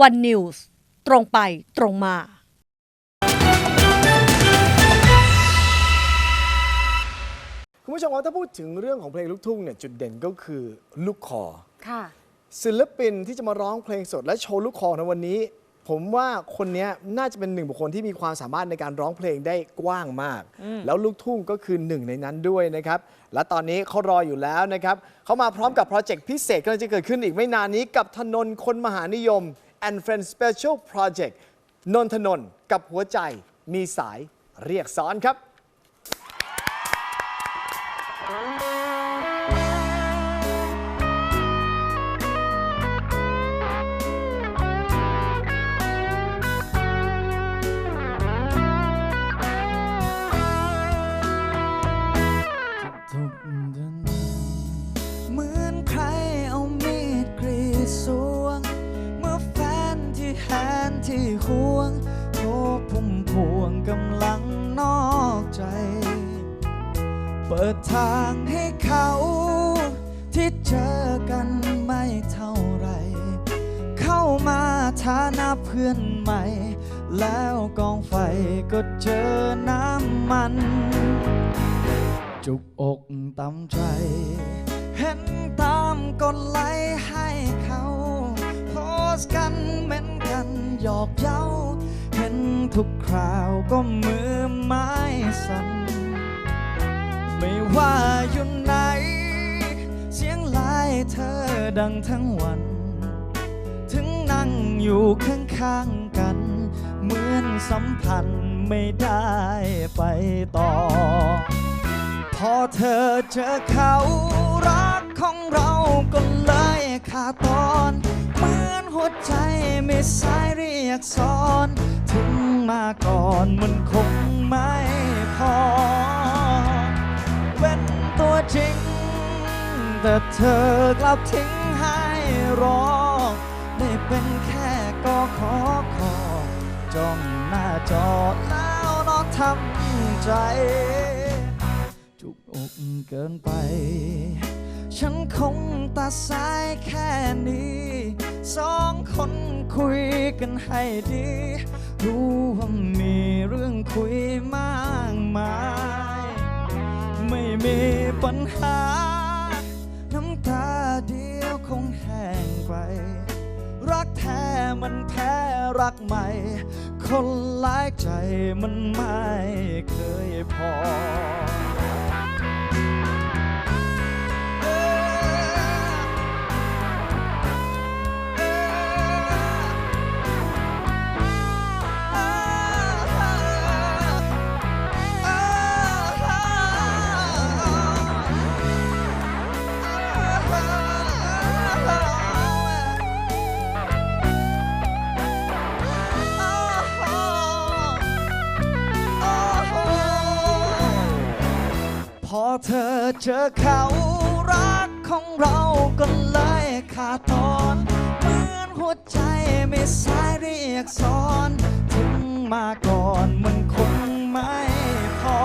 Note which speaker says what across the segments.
Speaker 1: วันนิวส์ตรงไปตรงมา
Speaker 2: คุณผู้ชมครับถ้าพูดถึงเรื่องของเพลงลูกทุ่งเนี่ยจุดเด่นก็คือลูกคอ
Speaker 3: ค่ะ
Speaker 2: ศิลปินที่จะมาร้องเพลงสดและโชว์ลูกคอในวันนี้ ผมว่าคนเนี้ยน่าจะเป็นหนึ่งบุคคลที่มีความสามารถในการร้องเพลงได้กว้างมาก แล้วลูกทุ่งก็คือหนึ่งในนั้นด้วยนะครับ และตอนนี้เขารออยู่แล้วนะครับเขามาพร้อมกับโปรเจกต์พิเศษกำลังจะเกิดขึ้นอีกไม่นานนี้กับถนนคนมหานิยม and Friends Special Project นนทนนกับหัวใจมีสายเรียกสอนครับ
Speaker 4: ฐานะเพื่อนใหม่ แล้วกองไฟก็เจอน้ำมัน จุกอกตำใจ เห็นตามกดไลค์ให้เขาโพสกันเหมือนกันหยอกเย้า เห็นทุกคราวก็มือไม้สั่นไม่ว่าอยู่ไหน เสียงไลน์เธอดังทั้งวัน อยู่ข้างๆกัน เหมือนสัมพันธ์ไม่ได้ไปต่อ พอเธอเจอเขารักของเราก็เลยขาดตอน เหมือนหัวใจไม่สายเรียกซ้อน ถึงมาก่อนมันคงไม่พอ เป็นตัวจริง แต่เธอกลับทิ้งให้รอ เป็นแค่ก็ขอขอจ้องหน้าจอแล้วนอนทำใจ จุกอกเกินไป ฉันคงตัดสายแค่นี้ สองคนคุยกันให้ดี รู้ว่ามีเรื่องคุยมากมาย ไม่มีปัญหา ท้มันแพ้รักใหม่ คนหลายใจมันไม่เคยพอ เจอเขารักของเราก็เลยขาดตอนเหมือนหัวใจไม่สายเรียกซ้อนถึงมาก่อนมันคงไม่พอ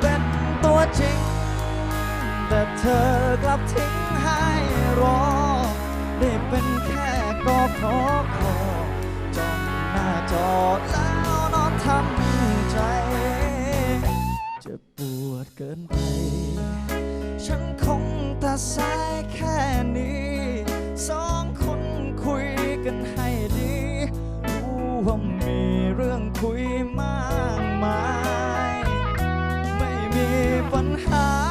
Speaker 4: เป็นตัวจริง แต่เธอกลับทิ้งให้รอ ได้เป็นแค่ก็ขอขอจ้องหน้าจอแล้ว กินไป ฉันคงตัดสายแค่นี้ สองคนคุยกันให้ดี รู้ว่ามีเรื่องคุยมากมาย ไม่มีปัญหา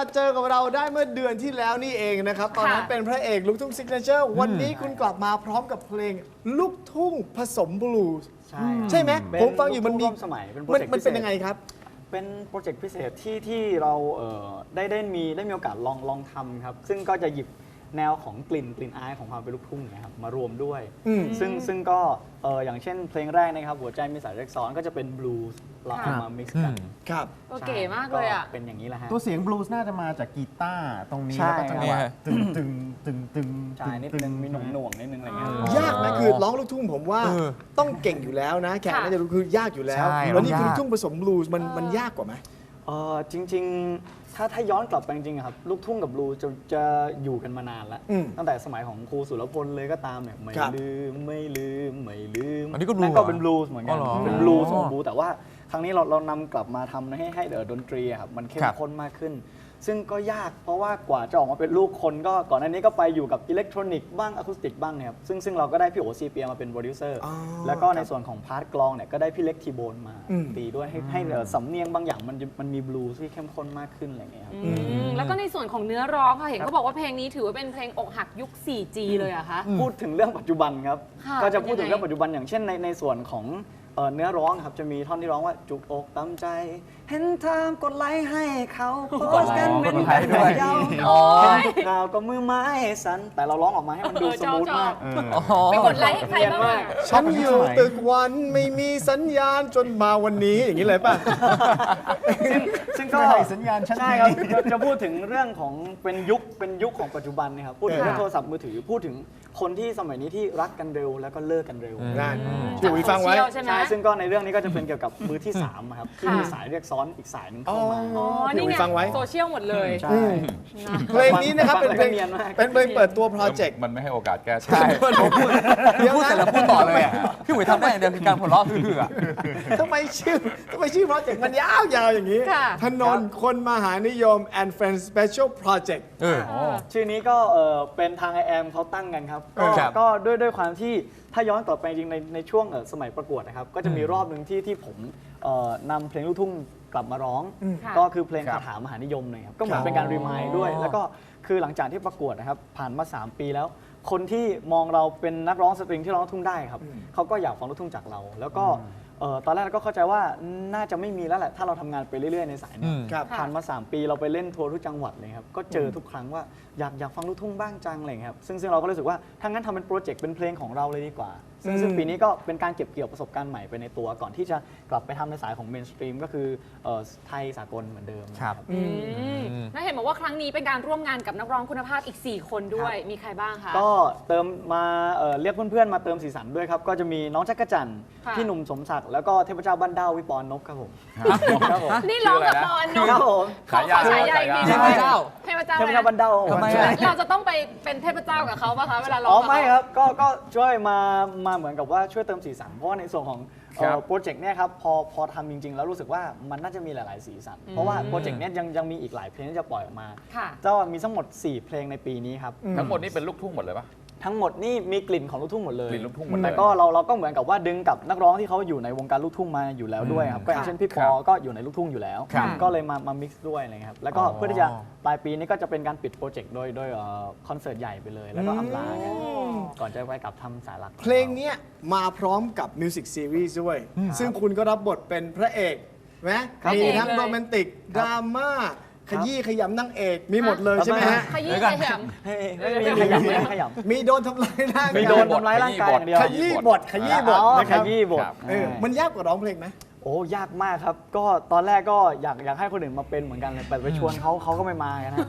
Speaker 5: มากเล
Speaker 3: โอ้โห
Speaker 5: ย
Speaker 2: เพิ่งจะมาเจอกับเราได้เมื่อเดือนที่แล้วนี่เองนะครับ ตอนนั้น
Speaker 1: ค่ะ
Speaker 2: เป็นพระเอกลูกทุ่งซิกเนเจอร์ วันนี้คุณกลับมาพร้อมกับเพลงลูกทุ่งผสมบลูส์
Speaker 4: ใช่
Speaker 2: ใช่ไหม
Speaker 4: เป็น
Speaker 2: ผมฟังอยู่มันมี
Speaker 4: ลูกทุ่งร่วมสมัยเป็นโปร
Speaker 2: มัน
Speaker 4: เจกต์
Speaker 2: มัน
Speaker 4: พิเศษ
Speaker 2: เป็นยังไงครับ
Speaker 4: เป็นโปรเจกต์พิเศษที่ที่เราเอ่อได้ได้มีได้มีโอกาสลองลองทำครับ ซึ่งก็จะหยิบ แนวของกลิ่นกลิ่นอายของความเป็นลูกทุ่งเนะครับมารวมด้วย
Speaker 2: อืม
Speaker 4: ซึ่งซึ่งก็เอ่ออย่างเช่นเพลงแรกนะครับ หัวใจมีสายเล็กซ้อนก็จะเป็นบลูส์เราเอามา mix กัน
Speaker 2: ครับ
Speaker 3: โอเคมากเลยอะ
Speaker 4: เป็นอย่างนี้แหละฮะ
Speaker 6: ตัวเสียงบลูส์น่าจะมาจากกีตาร์ตรงนี้
Speaker 4: ใช่
Speaker 6: แล้วก็จังหวะตึงตึงตึงตึง
Speaker 4: ใช่นิดนึงมีหน่วงหน่วงๆนิดนึงอะไรเงี้ย
Speaker 2: ยากนะคือร้องลูกทุ่งผมว่าต้องเก่งอยู่แล้วนะแขกน่าจะรู้คือยากอยู่แล้ว
Speaker 6: ใช่
Speaker 2: แล้วนี่คือ
Speaker 6: ร้องยาก
Speaker 2: ลูกทุ่งผสมบลูส์มันมันยากกว่าไหม
Speaker 4: เออจริง ๆ ถ้าถ้าย้อนกลับไปจริงๆอะครับลูกทุ่งกับบลูจะจะอยู่กันมานานแล้ว
Speaker 2: อืม
Speaker 4: ตั้งแต่สมัยของครูสุรพลเลยก็ตามเนี่ยไม่
Speaker 2: ครับ
Speaker 4: ลืมไม่ลืมไม่ลืม
Speaker 7: อันนี้ก็ blues
Speaker 4: นั่นก็
Speaker 7: เหรอ
Speaker 4: เป็นบลูส์เหมือนกัน
Speaker 7: อ๋อเหรอ
Speaker 4: เป็นบลูส์ของบลูแต่ว่าครั้งนี้เราเรานำกลับมาทำให้ให้เดอดนตรีอะครับมันเข้ม
Speaker 7: ครับ
Speaker 4: ข้นมากขึ้น ซึ่งก็ยากเพราะว่ากว่าจะออกมาเป็นลูกคนก็ก่อนหน้านี้ก็ไปอยู่กับอิเล็กทรอนิกส์บ้างอะคูสติกบ้างเนี่ยครับซึ่งซึ่งเราก็ได้พี่โอซีเปียมาเป็นโปรดิวเซอร์
Speaker 2: อ๋อ
Speaker 4: แล้วก็ในส่วนของพาร์ทกลองเนี่ยก็ได้พี่เล็กทีโบนมา
Speaker 2: อืม
Speaker 4: ตีด้วยให้ให้เอ่อสำเนียงบางอย่างมันมันมีบลูส์ที่เข้มข้นมากขึ้นอะไรอย่างเงี้ยครับ
Speaker 3: อืมแล้วก็ในส่วนของเนื้อร้องค่ะเห็นเขาบอกว่าเพลงนี้ถือว่าเป็นเพลงอกหักยุค 4G เลยเหรอะคะ
Speaker 4: พูดถึงเรื่องปัจจุบันครับ
Speaker 3: ค่ะ
Speaker 4: ก็จะพูดถึง
Speaker 3: เป็นยังไง
Speaker 4: เรื่องปัจจุบันอย่างเช่นในในส่วนของเอ่อเนื้อร้องครับจะมีท่อนที่ร้องว่าจุกอกตามใจ เห็นทามกดไลค์ให้เขาโพสต์กันเป็น
Speaker 7: กดไลค์ด้วย
Speaker 4: ยาว
Speaker 7: อ๋อ
Speaker 4: เห็นทุกข่าวก็มือไม้สั่นแต่เราร้องออกมาให้มันดู
Speaker 3: เออ
Speaker 4: ส
Speaker 3: ชอบ
Speaker 4: มูท
Speaker 3: ชอบ
Speaker 4: มาก
Speaker 6: เออ
Speaker 3: ไปกดไลค์ให้ใครบ้างอะ
Speaker 2: ฉันอยู่ตึกวันไม่มีสัญญาณจนมาวันนี้อย่างนี้เลยป่ะ
Speaker 4: ซึ่งก็
Speaker 6: ไม่ให้สัญญาณชัด
Speaker 4: ใช่ครับจะจะพูดถึงเรื่องของเป็นยุคเป็นยุคของปัจจุบันนะครับพูดถึงเรื่องโทรศัพท์มือถือพูดถึงคนที่สมัยนี้ที่รักกันเร็วแล้วก็เลิกกันเร็ว
Speaker 2: นั่นพี่อุ๋ยฟังไว้
Speaker 3: โซเชียลใช่ไหม
Speaker 4: ใช่ซึ่งก็ในเรื่องนี้ก็จะเป็นเกี่ยวกับมือที่3ามอะครับที่
Speaker 3: ค่ะ
Speaker 4: มีสายเรียกซ้อนอีกสายหนึงเข้ามา
Speaker 3: อ๋อ
Speaker 2: พี่
Speaker 3: นี่
Speaker 2: อุ๋ย
Speaker 3: ไง
Speaker 2: ฟังไว้
Speaker 3: โซเชียลหมดเลย
Speaker 4: ใช่
Speaker 2: เพลงนี้นะครับเป็นเพลง
Speaker 4: เนียนมาก
Speaker 2: เป็นเพลงเปิดตัวโปรเจกต์
Speaker 7: มันไม่ให้โอกาสแก้
Speaker 2: ใช่
Speaker 7: เดี๋ยวพูดเสร็จแล้วพูดต่อเลยอะพี่อุ๋ยทำได้อย่างเดียวคือการหัวเราะคือๆอะ
Speaker 2: ทำไมชื่อทำไมชื่อโปรเจกต์มันยาวๆอย่างนี้
Speaker 3: ค่ะ
Speaker 2: ถนนคนมหานิยม and Friends Special Project
Speaker 7: เออ
Speaker 4: ชื่อนี้ก็เออเป็นทาง i อ m เขาตั้งกันครับก็
Speaker 7: ครับ
Speaker 4: ก็ด้วยด้วยความที่ถ้าย้อนกลับไปจริงในในช่วงเอ่อสมัยประกวดนะครับ ก็จะมีรอบหนึ่งที่ที่ผมเอ่อนำเพลงลูกทุ่ง กลับมาร้อง
Speaker 3: ค่ะ
Speaker 4: ก็คือเพลง
Speaker 7: ครั
Speaker 4: คา
Speaker 7: บ
Speaker 4: ถามหานิยมเลยครับก็เหมือนเป็นการรีมายด้วย แล้วก็คือหลังจากที่ประกวดนะครับผ่านมา 3 ปีแล้ว คนที่มองเราเป็นนักร้องสตริงที่ร้องลูกทุ่งได้ครับเขาก็อยากฟังลูกทุ่งจากเรา แล้วก็เอ่อตอนแรกเราก็เข้าใจว่าน่าจะไม่มีแล้วแหละถ้าเราทำงานไปเรื่อยๆในสายเนี้
Speaker 7: อื
Speaker 4: ย
Speaker 7: ม
Speaker 2: ครับ
Speaker 4: ผ่านมา 3 ปีเราไปเล่นทัวร์ทุกจังหวัดเลยครับ ก็เจอทุกครั้งว่าอยากอยากฟังลูกทุ่งบ้างจังอะไรอย่างเงี้ยครับซึ่งซึ่งเราก็รู้สึกว่าถ้างั้นทำเป็นโปรเจกต์เป็นเพลงของเราเลยดีกว่า ซึ่งซึ่ง
Speaker 2: อืม
Speaker 4: ปีนี้ก็เป็นการเก็บเกี่ยวประสบการณ์ใหม่ไปในตัว ก่อนที่จะกลับไปทำในสายของเมนสตรีมก็คือเอ่อไทยสากลเหมือนเดิม
Speaker 7: ครับ
Speaker 4: นะ
Speaker 3: อืมน่าเห็นบอกว่าครั้งนี้เป็นการร่วมงานกับนักร้องคุณภาพอีก 4 คนด้วย มีใครบ้างคะ
Speaker 4: ก็เติมมาเอ่อเรียกเพื่อนๆ มาเติมสีสันด้วยครับ ก็จะมีน้องจักรจันทร์
Speaker 3: ค่ะ
Speaker 4: พี่หนุ่มสมศักดิ์แล้วก็เทพเจ้าบ้านดาววิปรนกครับผมครับผม
Speaker 3: นี่ร้องกับ
Speaker 7: ชื่
Speaker 3: ป
Speaker 7: อ
Speaker 3: อ
Speaker 7: อะไร
Speaker 3: น
Speaker 7: นะ
Speaker 3: น
Speaker 4: ครับผม
Speaker 3: ขอขอฉายาอีกทีหนึง
Speaker 7: เทพเจ้า
Speaker 3: เทพเจ้า
Speaker 4: เทพ
Speaker 3: อะไร
Speaker 4: เจ้าบ้าน
Speaker 3: นะ
Speaker 4: ดาว
Speaker 7: ทำไมอะ
Speaker 3: เราจะต้องไปเป็นเทพเจ้ากับเขาป่ะคะเวลาร้อง
Speaker 4: อ๋อ
Speaker 3: กับ
Speaker 4: ไม่
Speaker 3: เขา
Speaker 4: ครับก็ก็ช่วยมามาเหมือนกับว่าช่วยเติมสีสัน เพราะว่าในส่วนของเอ่อ
Speaker 7: ครับ
Speaker 4: โปรเจกต์เนี่ยครับพอพอทำจริง ๆ แล้วรู้สึกว่ามันน่าจะมีหลาย ๆ สีสัน เพราะว่าโปรเจกต์เนี้ยยังยังมีอีกหลายเพลงที่จะปล่อยออกมา
Speaker 3: ค่ะ
Speaker 4: เจ้ามีทั้งหมด 4 เพลงในปีนี้ครับ
Speaker 7: ทั้งหมดนี่เป็นลูกทุ่งหมดเลยปะ
Speaker 4: ทั้งหมดนี่มีกลิ่นของลูกทุ่งหมดเลย
Speaker 7: กลิ่นลูกทุ่งหมดเลย
Speaker 4: แต่ก็เราเราก็เหมือนกับว่าดึงกับนักร้องที่เขาอยู่ในวงการลูกทุ่งมาอยู่แล้วด้วยครับก็อย่างเช่นพี่ปอก็อยู่ในลูกทุ่งอยู่แล้ว
Speaker 7: ครับ
Speaker 4: ก็เลยมามา mix ด้วยอะไรเงี้ยครับแล้วก็
Speaker 7: อ๋อ
Speaker 4: เพื่อที่จะปลายปีนี้ก็จะเป็นการปิดโปรเจกต์โดยโดยเอ่อคอนเสิร์ตใหญ่ไปเลย แล้วก็อำลากันก่อนจะไปกลับทำสายหลัก
Speaker 2: เพลงเนี้ยมาพร้อมกับมิวสิกซีรีส์ด้วย ซึ่งคุณก็รับบทเป็นพระเอกไหม
Speaker 4: ครับ
Speaker 2: มีทั้ง
Speaker 3: ผม
Speaker 2: โรแมนติกดราม่า ขยี้ขยำนางเอกมีหมดเลยใช่ไหมฮะ
Speaker 3: ขยี้
Speaker 7: เดี๋ยวก่
Speaker 3: ข
Speaker 7: อน
Speaker 3: ยำ
Speaker 4: เฮ้ยไม่มีขยำ ไม่มีขยำ
Speaker 2: มีโดนทำร้ายร่าง
Speaker 4: มี
Speaker 2: กาย
Speaker 4: โดนทำร้ายร่างกายอย่างเดียว
Speaker 2: ขยี้บทขยี้บท
Speaker 4: อ๋อ
Speaker 2: นะค
Speaker 4: ข
Speaker 2: รับ
Speaker 4: ยี้บท
Speaker 7: ครับ
Speaker 2: เออมันยากกว่าร้องเพลงไหม
Speaker 4: โอ้ยากมากครับ ก็ตอนแรกก็อยากอยากให้คนอื่นมาเป็นเหมือนกันเลยแต่ไปชวนเขาเขาก็ไม่มากันนะ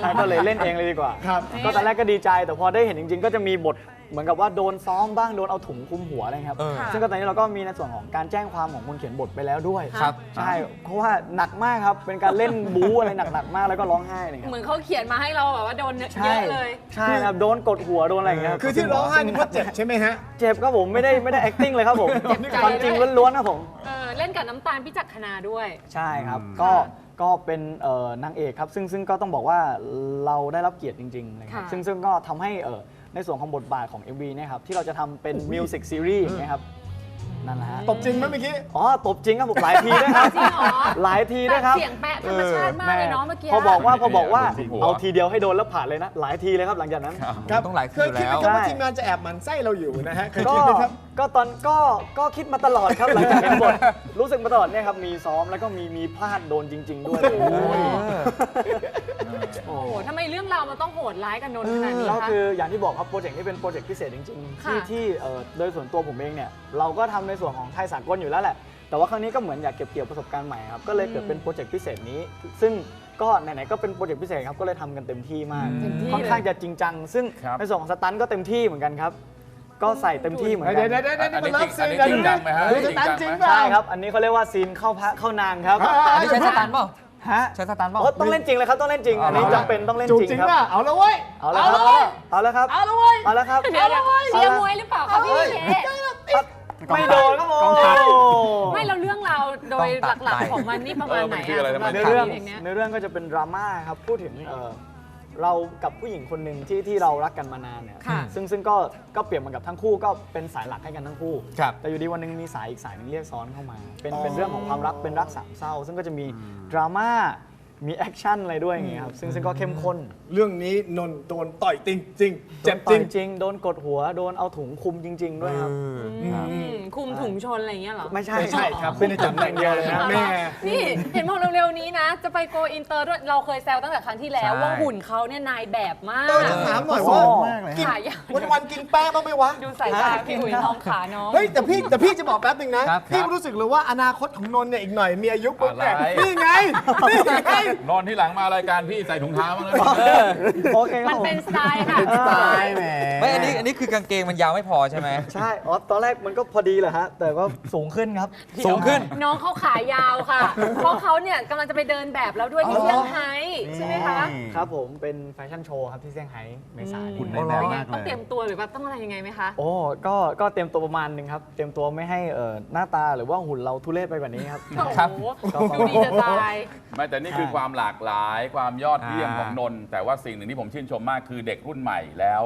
Speaker 4: ใช่ก็เลยเล่นเองเลยดีกว่า
Speaker 2: ครับ
Speaker 4: ก็ตอนแรกก็ดีใจ แต่พอได้เห็นจริง ๆ ก็จะมีบทเหมือนกับว่าโดนซ้อมบ้างโดนเอาถุงคลุมหัวอะไรครับ
Speaker 7: เออ
Speaker 4: ซึ่งก็ตอนนี้เราก็มีในส่วนของการแจ้งความของคนเขียนบทไปแล้วด้วย
Speaker 7: ครับ
Speaker 4: ใช่เพราะว่าหนักมากครับเป็นการเล่นบู๊อะไรหนักๆมากแล้วก็ร้องไห้อะไรเงี้ย
Speaker 3: เหมือนเขาเขียนมาให้เราแบบว่าโดนเย
Speaker 4: ใช่
Speaker 3: อะเลย
Speaker 4: ใช่ครับโดนกดหัวโดนอะไรอย่างเงี้ย
Speaker 2: คือที่ร้องไห้นี่เพราะเจ็บใช่ไหมฮะ
Speaker 4: เจ็บครับผมไม่ได้ไม่ได้ acting เลยครับผม
Speaker 3: เจ็บใจ
Speaker 4: ความจริงล้วนๆครับผม
Speaker 3: เออเล่นกับน้ำตาลพิจักคณาด้วย
Speaker 4: ใช่ครับก็ก็เป็นเอ่อนางเอกครับ ซึ่งซึ่งก็ต้องบอกว่าเราได้รับเกียรติจริงๆนะครับ
Speaker 3: ค่ะ
Speaker 4: ซึ่งซึ่งก็ทำให้เอ่อในส่วนของบทบาทของ MV เนะครับที่เราจะทำเป็นมิวสิกซีรีส์อย่างเงี้ยครับ นั่นแหละฮะ
Speaker 2: ตบจริงไหมเมื่อกี้
Speaker 4: อ๋อตบจริงครับผมหลายทีด้วยครับ
Speaker 3: จริงเหรอ
Speaker 4: หลายทีด้วยครับ
Speaker 3: เสียงแปะธรรมชาติมากเลยเนาะเมื่อกี้
Speaker 4: พอบอกว่าพอบอกว่า
Speaker 8: จริงหัว
Speaker 4: เอาทีเดียวให้โดนแล้วผ่านเลยนะ หลายทีเลยครับหลังจากนั้น
Speaker 2: ครับ
Speaker 7: ต้องหลายที
Speaker 2: เคยคิดไหม
Speaker 7: แล้ว
Speaker 2: ครับว่า
Speaker 4: ใช่
Speaker 2: ทีมงานจะแอบหมันไส้เราอยู่นะฮะเคย
Speaker 4: ก็
Speaker 2: คิดไหมครับ
Speaker 4: ก็ตอนก็ก็คิดมาตลอดครับหลังจากเห็นบทรู้สึกมาตลอดเนี่ยครับมีซ้อมแล้วก็มีมีพลาดโดนจริง ๆ ด้วย
Speaker 3: โอ้โหทำไมเรื่องราวมันต้องโหดร้ายกันนนท์ขนาดนี้
Speaker 4: ก็
Speaker 3: คะ
Speaker 4: คืออย่างที่บอกครับโปรเจกต์นี้เป็นโปรเจกต์พิเศษจริงๆ
Speaker 3: ค่ะ
Speaker 4: ที่ที่เอ่อโดยส่วนตัวผมเองเนี่ยเราก็ทำในส่วนของไทยสากลอยู่แล้วแหละ แต่ว่าครั้งนี้ก็เหมือนอยากเก็บเกี่ยวประสบการณ์ใหม่ครับ ก็เลยเกิดเป็นโปรเจกต์พิเศษนี้ ซึ่งก็ไหนๆก็เป็นโปรเจกต์พิเศษครับก็เลยทำกันเต็มที่มาก
Speaker 3: เต็มที่
Speaker 4: ค่อนข้าง
Speaker 3: เลย
Speaker 4: จะจริงจัง ซึ่ง
Speaker 8: ครับ
Speaker 4: ในส่วนของสตันท์ก็เต็มที่เหมือนกันครับ ก็ใส่เต็มที่เหมือนกั
Speaker 2: เดี๋ยวน เดี๋ยวเดี๋ยวเดี๋ยว
Speaker 8: อันนี้
Speaker 2: มันเลิฟ
Speaker 8: จริ
Speaker 2: ซี
Speaker 8: ง
Speaker 2: น
Speaker 8: อันนี้จริงจังไหมฮะ
Speaker 2: ดูสตันจริงเปล่า
Speaker 4: ใช่ครับ อันนี้เขาเรียกว่าซีนเข้าพระเข้านางครับ
Speaker 7: อันนี้ใช้สตันเปล่า
Speaker 4: ฮะ
Speaker 7: ใช้สตันเปล่า
Speaker 4: โอ้ต้องเล่นจริงเลยครับต้องเล่นจริง อันนี้
Speaker 7: เอาละ
Speaker 4: จำเป็นต้องเล่น
Speaker 2: จูบ
Speaker 4: จริง
Speaker 2: จริง
Speaker 4: ครับ
Speaker 2: เปล่าเอาแล้วเว้ย
Speaker 4: เอาแล้วครับเอาแล้วครับ
Speaker 2: เอาแล้วเว้ย
Speaker 4: เอาแล้วครับ
Speaker 3: เดี๋ยวเดี๋ยวเชียร์มวยหรือเปล่าคะพี่เก๋
Speaker 4: ไม่โดนครับผม
Speaker 3: ไม่เราเรื่องราวโดยหลักๆของมันนี่ประมาณไหน
Speaker 8: เออมันคืออะไร
Speaker 3: สำหรับ
Speaker 4: ในเรื่อง
Speaker 3: เพลงเนี้ย
Speaker 4: ในเรื่องก็จะเป็นดราม่าครับพูดถึงเอ่อเรากับผู้หญิงคนหนึ่งที่ที่เรารักกันมานานเนี่ย
Speaker 3: ค่ะ
Speaker 4: ซึ่งซึ่งก็ก็เปรียบเหมือนกับทั้งคู่ก็เป็นสายหลักให้กันทั้งคู่
Speaker 7: ครับ
Speaker 4: แต่อยู่ดีวันหนึงมีสายอีกสายหนึงเรียกซ้อนเข้ามา เป็นเป็นเรื่องของความรักเป็นรักสามเศร้า ซึ่งก็จะมีดราม่า มีแอคชั่นอะไรด้วยอย่างเงี้ยครับซึ่งซึ่งก็เข้มข้น
Speaker 2: เรื่องนี้นนท์โดนต่อยจริงจริงเจ็บ
Speaker 4: โดน
Speaker 2: จ
Speaker 4: ต่
Speaker 2: ริ
Speaker 4: อย
Speaker 2: ง
Speaker 4: จริง โดนกดหัว โดนเอาถุงคลุมจริง ๆ ด้วยครับ
Speaker 3: อืมคุมถุงชนอะไรอย่างเงี้ยเหรอ
Speaker 4: ไม่ใช่
Speaker 2: ไม่ใช่ครับไม่ได้จับอย่างเดียวเลยนะแม่
Speaker 3: นี่ เห็นบอกเร็วๆนี้นะ จะไปโกอินเตอร์ด้วยเราเคยแซวตั้งแต่ครั้งที่แล้ว
Speaker 7: ใช่
Speaker 3: ว่าหุ่นเขาเนี่ยนายแบบมาก
Speaker 2: เออจะถามหน่อยว่า
Speaker 6: มากเลย
Speaker 2: กิน
Speaker 3: ขายาว
Speaker 2: วันวันๆกินแป้งบ้างไหมวะ
Speaker 3: ดูสายตาพี่อุ๋ยน้องขาน้อง
Speaker 2: เฮ้ยแต่พี่แต่พี่จะบอกแป๊บหนึงนะครับ พี่รู้สึกเลยว่าอนาคตของนนท์เนี่ยอีกหน่อยมีอายุปุ๊บเนี่ย
Speaker 8: อะไร
Speaker 2: นี่ไงนี่ไง
Speaker 8: นอนที่หลังมารายการพี่ใส่ถุงเท้าบ้างนะ
Speaker 4: โอเคค
Speaker 3: มั
Speaker 4: รับ
Speaker 3: น
Speaker 4: ผม
Speaker 3: เป็นสไตล์ค่ะ
Speaker 6: ตายแหม
Speaker 7: ไม่อันนี้อันนี้คือกางเกงมันยาวไม่พอใช่ไหม
Speaker 4: ใช่อ๋อตอนแรกมันก็พอดีแหละฮะ แต่ก็สูงขึ้นครับ
Speaker 7: สูงขึ้น
Speaker 3: น้องเขาขายาวค่ะ เพราะเขาเนี่ยกำลังจะไปเดินแบบแล้วด้วยที่เซี่ยงไฮ้ใช่ไหมคะ
Speaker 4: ครับผมเป็นแฟชั่นโชว์ครับที่เซี่ยงไฮ้เมษายน
Speaker 6: คุณ
Speaker 4: นี้
Speaker 6: แน่น
Speaker 3: เป็นไง
Speaker 6: มาก
Speaker 3: ต้อง
Speaker 6: เล
Speaker 3: เตรี
Speaker 6: ย
Speaker 3: ยมตัวหรือว่าต้องอะไรยังไงไหมคะ
Speaker 4: โอ้ก็ก็เตรียมตัวประมาณหนึงครับ เตรียมตัวไม่ให้เอ่อหน้าตาหรือว่าหุ่นเราทุเรศไปกว่านี้ครับ
Speaker 3: โอ้โห
Speaker 7: ครับ
Speaker 3: ดูดีจะตาย
Speaker 8: ไม่แต่นี่คือความหลากหลาย ความยอดเยี่ยม
Speaker 7: อ่า
Speaker 8: ของนนท์แต่ว่าสิ่งหนึ่งที่ผมชื่นชมมากคือเด็กรุ่นใหม่แล้ว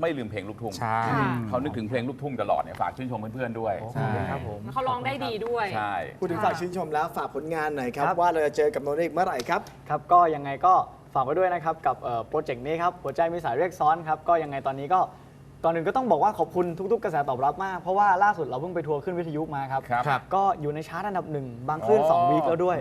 Speaker 8: ไม่ลืมเพลงลูกทุ่ง
Speaker 7: ใช่
Speaker 3: ค่ะ
Speaker 8: เขานึกถึงเพลงลูกทุ่งตลอดเนี่ยฝากชื่นชมเพื่อนๆด้วย
Speaker 4: ขอบคุณครับผม
Speaker 3: เขาร้องได้ดีด้วย
Speaker 8: ใช่
Speaker 2: พูดถึงฝากชื่นชมแล้วฝากผลงานหน่อยครับ
Speaker 4: ครับ
Speaker 2: ว่าเราจะเจอกับนนท์ได้อีกเมื่อไหร่ครับ
Speaker 4: ครับก็ยังไงก็ฝากไว้ด้วยนะครับกับเอ่อโปรเจกต์นี้ครับหัวใจมีสายเรียกซ้อนครับก็ยังไงตอนนี้ก็ ตอนหนึ่งก็ต้องบอกว่าขอบคุณทุกๆกระแสตอบรับมาก เพราะว่าล่าสุดเราเพิ่งไปทัวร์ขึ้นวิทยุมาครับ
Speaker 8: ครับ
Speaker 4: ก็อยู่ในชาร์ตอันดับหนึ่งบางคลื่น
Speaker 8: อ๋อ
Speaker 4: 2วีคแล้วด้วย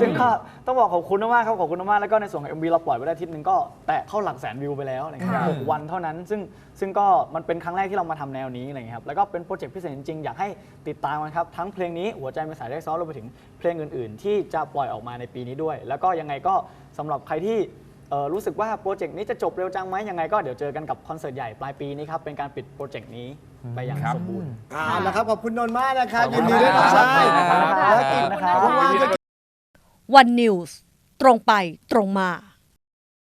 Speaker 4: ซึ่งก็ต้องบอกขอบคุณมากๆครับขอบคุณมากๆแล้วก็ในส่วนของ MV เราปล่อยไปได้อาทิตย์หนึ่งก็แตะเข้าหลักแสนวิวไปแล้วอะไรเงี้ย
Speaker 3: ค่ะ
Speaker 4: หกวันเท่านั้น ซึ่งซึ่งก็มันเป็นครั้งแรกที่เรามาทำแนวนี้อะไรเงี้ยครับแล้วก็เป็นโปรเจกต์พิเศษจริงๆอยากให้ติดตามกันครับทั้งเพลงนี้หัวใจมีสายเรียกซ้อนรวมไปถึงเพลงอื่น ๆ ที่จะปล่อยออกมาในปีนี้ด้วย แล้วก็ยังไงก็สำหรับใครที่เอ่อ รู้สึกว่าโปรเจกต์นี้จะจบเร็วจังไหมยังไงก็เดี๋ยวเจอกันกับคอนเสิร์ตใหญ่ปลายปีนี้ครับ เป็นการปิดโปรเจกต์นี้ไปอย่าง
Speaker 8: ครับ
Speaker 4: สมบูรณ์
Speaker 2: เอาละครับขอบคุณนนท์มากนะครับ
Speaker 7: ขอบคุ
Speaker 2: ยิ
Speaker 7: ณ
Speaker 2: นดีด้วยนะ
Speaker 7: ค
Speaker 2: ใช่
Speaker 7: รับ
Speaker 2: แล้วกิน
Speaker 4: ขอบคุณนะครับ
Speaker 2: ว่างๆก็
Speaker 1: วันนิวส์ตรงไปตรงมา